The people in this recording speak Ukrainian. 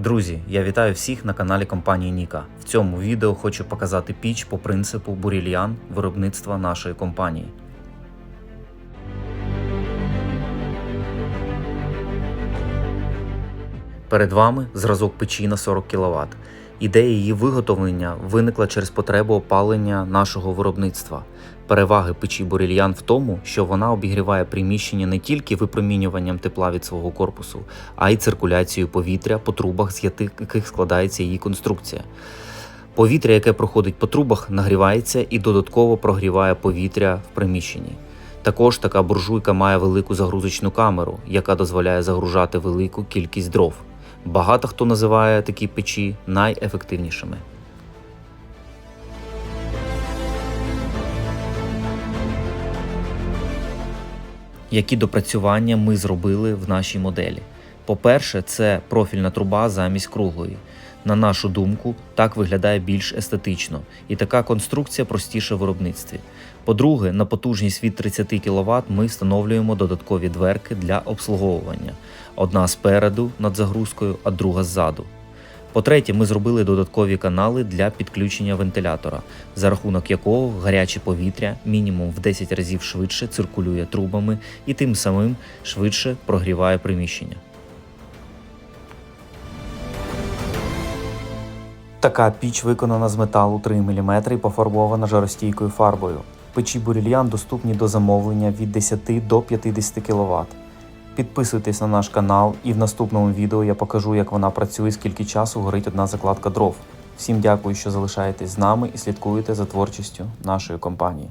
Друзі, я вітаю всіх на каналі компанії Ніка. В цьому відео хочу показати піч по принципу бурільян виробництва нашої компанії. Перед вами зразок печі на 40 кВт. Ідея її виготовлення виникла через потребу опалення нашого виробництва. Переваги печі Борільян в тому, що вона обігріває приміщення не тільки випромінюванням тепла від свого корпусу, а й циркуляцією повітря по трубах, з яких складається її конструкція. Повітря, яке проходить по трубах, нагрівається і додатково прогріває повітря в приміщенні. Також така буржуйка має велику загрузочну камеру, яка дозволяє загружати велику кількість дров. Багато хто називає такі печі найефективнішими. Які допрацювання ми зробили в нашій моделі? По-перше, це профільна труба замість круглої. На нашу думку, так виглядає більш естетично, і така конструкція простіша в виробництві. По-друге, на потужність від 30 кВт ми встановлюємо додаткові дверки для обслуговування: одна спереду над загрузкою, а друга ззаду. По-третє, ми зробили додаткові канали для підключення вентилятора, за рахунок якого гаряче повітря мінімум в 10 разів швидше циркулює трубами і тим самим швидше прогріває приміщення. Така піч виконана з металу 3 мм і пофарбована жаростійкою фарбою. Печі бурільян доступні до замовлення від 10 до 50 кВт. Підписуйтесь на наш канал, і в наступному відео я покажу, як вона працює, скільки часу горить одна закладка дров. Всім дякую, що залишаєтесь з нами і слідкуєте за творчістю нашої компанії.